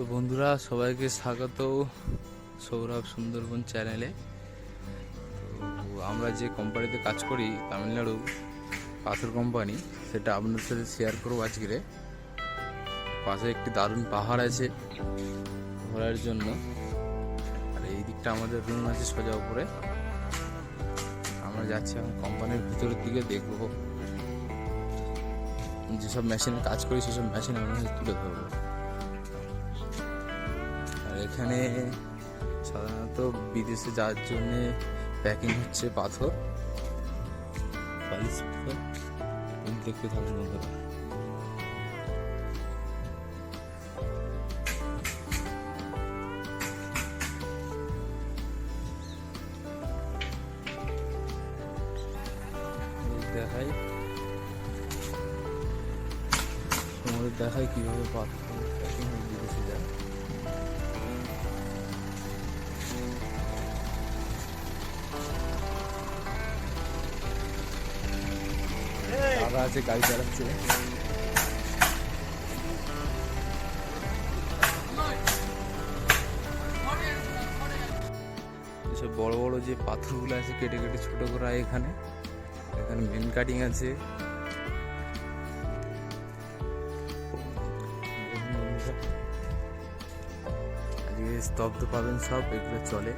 তো বন্ধুরা, সবাইকে স্বাগত সৌরভ সুন্দরবন চ্যানেলে। তো আমরা যে কোম্পানিতে কাজ করি, তামিলনাড়ু পাথর কোম্পানি সেটা আপনার সাথে শেয়ার করব আজকে পাশে একটি দারুণ পাহাড় আছে ঘোরার জন্য। আর এই দিকটা আমাদের রুম আছে সোজা উপরে। আমরা যাচ্ছি এখন কোম্পানির ভিতরের দিকে, দেখব। যেসব মেশিনে কাজ করি, সেসব মেশিন আমরা তুলে ধরবো। এখানে সাধারণত বিদেশে যাওয়ার জন্য প্যাকিং হচ্ছে পাথর। দেখতে থাকুন বন্ধুরা দেখাই। তোমাদের দেখাই কীভাবে পাথর প্যাকিং দাদা আছে, গাড়ি চালাচ্ছে। বড় বড় যে পাথরগুলো আছে, কেটে কেটে ছোট করা এখানে। এখানে মেন কাটিং আছে। স্তব্ধ পাবেন সব, এগুলো চলে।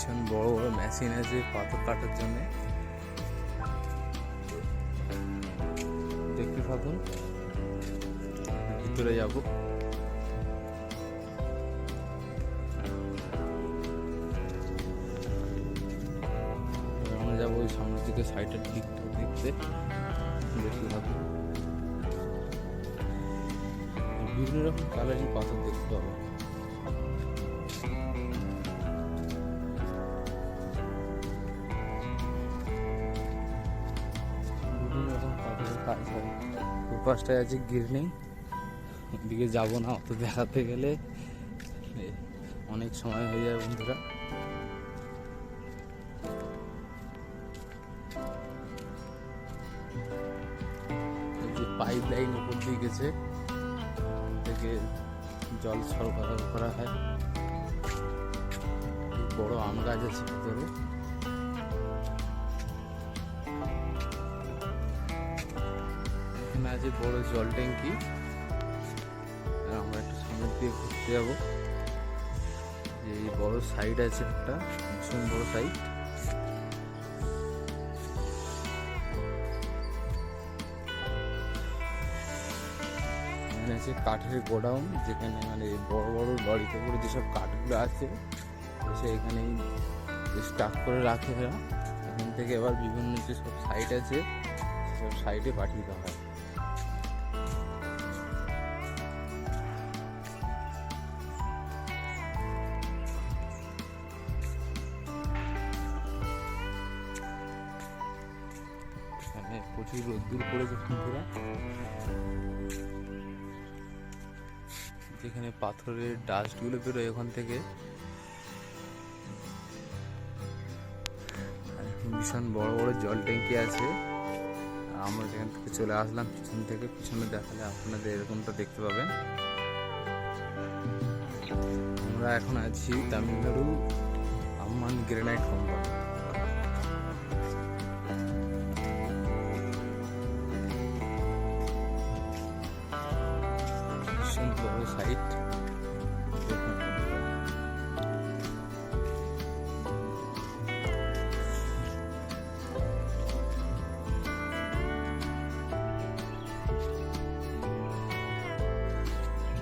ভীষণ বড় বড় মেশিন আছে পাথর কাটার জন্য। দেখতে থাকুন। ভিতরে যাব। আমরা যাব ওই সামনের দিকে সাইডের দিকটা দেখতে। দেখতে থাকুন। বিভিন্ন রকম কালারিং পাথর দেখতে পাবো। পাশটায় আছে, গিরনি। ওদিকে যাব না, অত দেখাতে গেলে। অনেক সময় হয়ে যায়, বন্ধুরা। পাইপ লাইন উপর দিয়ে গেছে থেকে জল সরবরাহ করা হয়। বড় আম গাছ আছে ভিতরে। আছে বড় জল ট্যাঙ্কি, আর আমরা একটু সামনের দিয়ে ঘুরতে যাব। যে বড় সাইড আছে একটা, ভীষণ বড় সাইড আছে কাঠের গোডাউন, যেখানে মানে বড় বড় লরিতে করে যেসব কাঠগুলো আছে এসে এখানে স্টাক করে রাখে এখান থেকে আবার বিভিন্ন যেসব সাইট আছে সেসব সাইটে পাঠিয়ে দেওয়া হয়। প্রচুর রোদ্দুর পড়েছে বন্ধুরা যেখানে পাথরের ডাস্টগুলো বেরোয় ওখান থেকে। ভীষণ বড় বড় জল ট্যাঙ্কি আছে। আমরা যেখান থেকে চলে আসলাম, পিছন থেকে, পিছনে দেখালে আপনাদের এরকমটা দেখতে পাবেন। আমরা এখন আছি তামিলনাড়ু আম্মান গ্রেনাইট কোম্পানি।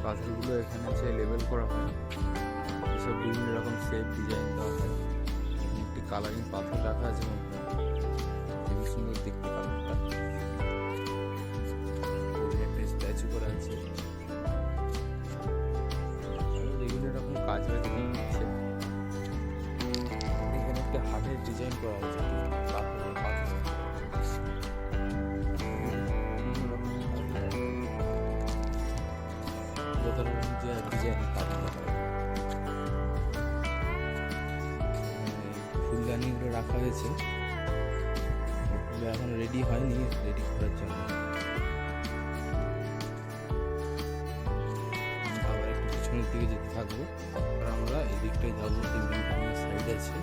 পাথরগুলো এখানে আছে লেবেল করা হয়, এসব বিভিন্ন রকম শেপ ডিজাইন দেওয়া হয়। একটি কালারিং পাথর রাখা আছে। খুবই সুন্দর দেখতে কালারটা একটা স্ট্যাচু করা আছে। বিভিন্ন রকম কাজ হচ্ছে এখানে একটা হাটের ডিজাইন করা আছে। রাখা হয়েছে। এখন রেডি হয়নি রেডি করার জন্য। আবার একটু পিছনের দিকে যেতে থাকব। আমরা এই দিকটায় যাব সাইড আছে।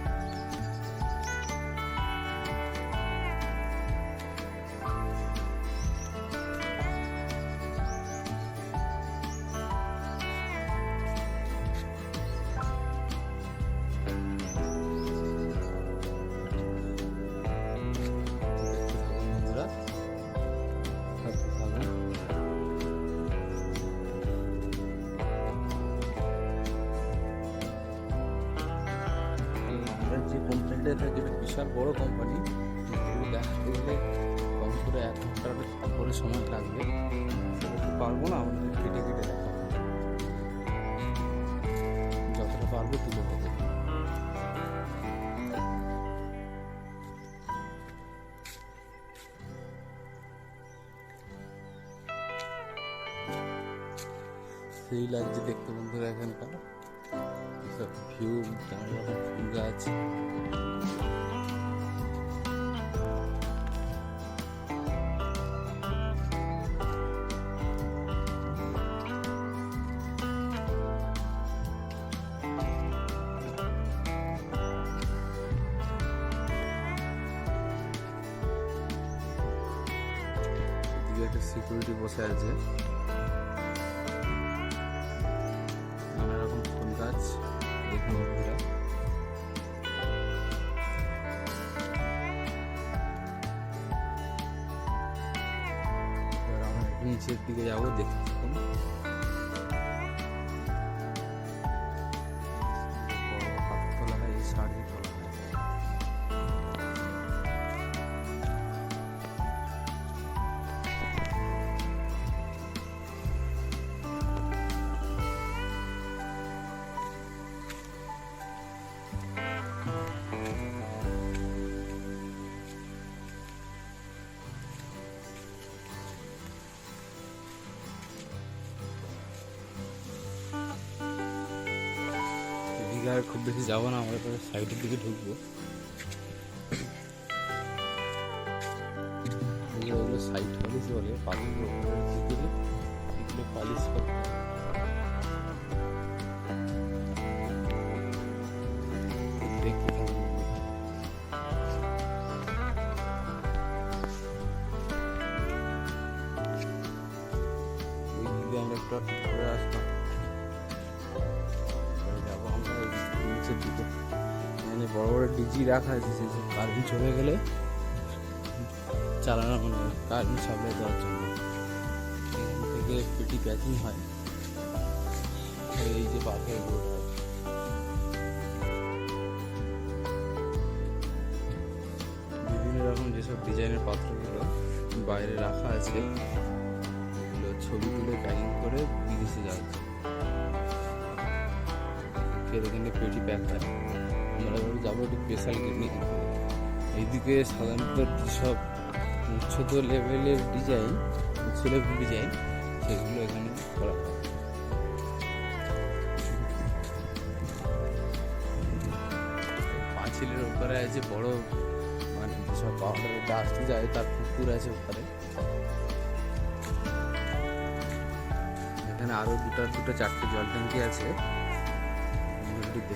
বিশাল বড় কোম্পানি দেখাতে গেলে কম করে এক ঘণ্টার পরে সময় লাগবে, সেটা পারব না, আমাদের কেটে কেটে যতটা পারব তুলে দেবো। সেই লাগছে দেখতে বন্ধুরা এখানকার ভিউ নানা ফুল গাছ সিকিউরিটি বসে আছে। নানা রকম ফুল গাছ দেখুন বন্ধুরা। নিচের দিকে যাব দেখতে আর খুব বেশি যাব না, আমরা সাইডের দিকে ঢুকবো। সাইড পালিশ বলে পালিশ পালিশ করতে বড় ডিজি রাখা আছে কারেন্ট চলে গেলে চালানো মনে হয় কারেন্ট সাপ্লাই দেওয়ার জন্য। এখান থেকে পেটি প্যাকিং হয়। এই যে পাথরের বোর্ড বিভিন্ন রকম যেসব ডিজাইনের পাত্রগুলো বাইরে রাখা আছে, এগুলো ছবি তুলে প্যাকিং করে বিদেশে যাচ্ছে এখানে পেটি প্যাক হয়। এবার যাব একটু স্পেশাল কিনে এইদিকে সাধারণত সব উচ্চত লেভেলের ডিজাইন উচ্চ লেভেল ডিজাইন সেগুলো এখানে করা হয়। পাঁচিলের ওপরে আছে বড় মানে যেসব পাউডারের ডাস্ট যায়, তার পুকুর আছে ওপরে। এখানে আরও দুটো দুটো চারটে জল ট্যাঙ্কি আছে দেখতে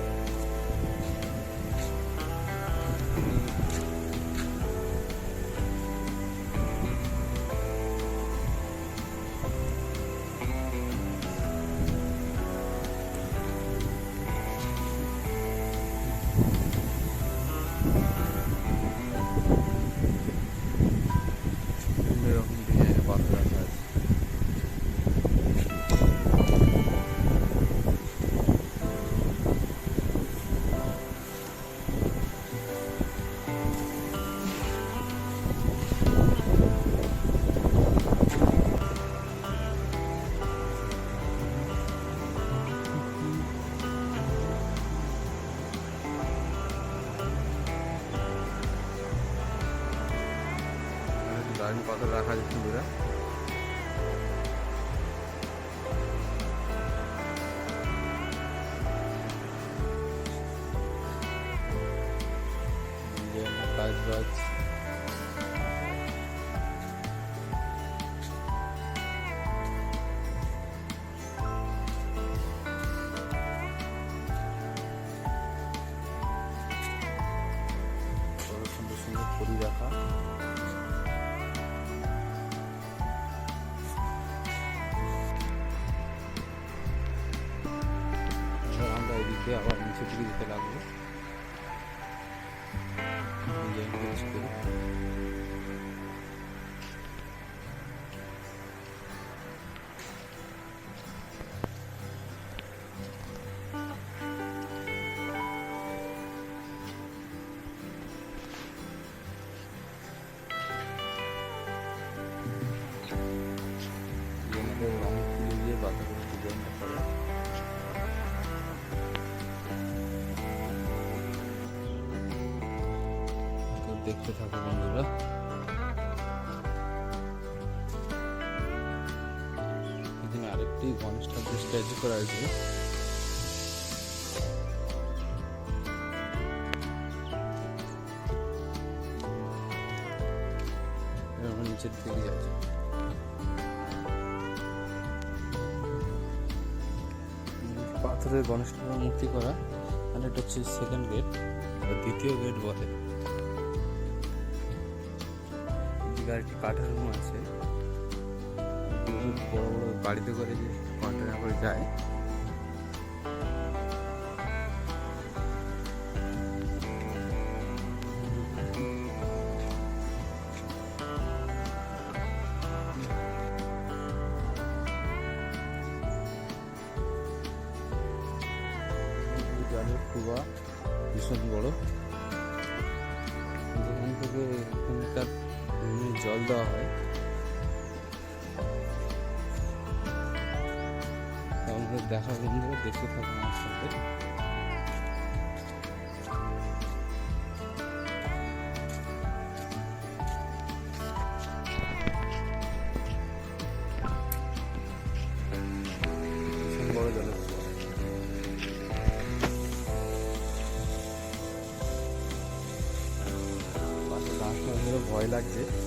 কারেন্ট পাথর রাখা আছে বন্ধুরা আবার নিচের দিকে যেতে লাগবো। দেখতে থাকো বন্ধুরা। এখানে আরেকটি গণেশ ঠাকুর স্ট্যাচু করা আছে নিচের দিকে যাচ্ছে। পাথরের গণেশ ঠাকুর মূর্তি করা আর এটা হচ্ছে সেকেন্ড গেট দ্বিতীয় গেট বলে আরেকটি কাঠের রুম আছে। বড় বড় গাড়িতে করে যে কন্টেনার করে যায়। ভীষণ বড়। যেখান থেকে জল দেওয়া হয়। দেখা বন্ধুরা দেখতে থাকুন আমার সাথে। ভয় লাগছে।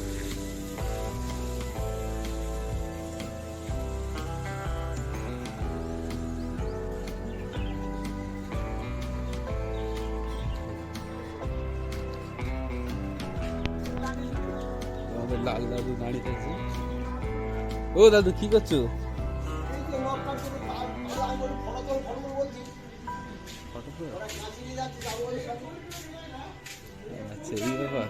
লাল দাদু দাঁড়িয়ে আছে ও দাদু কি করছ? আচ্ছা এই ব্যাপার।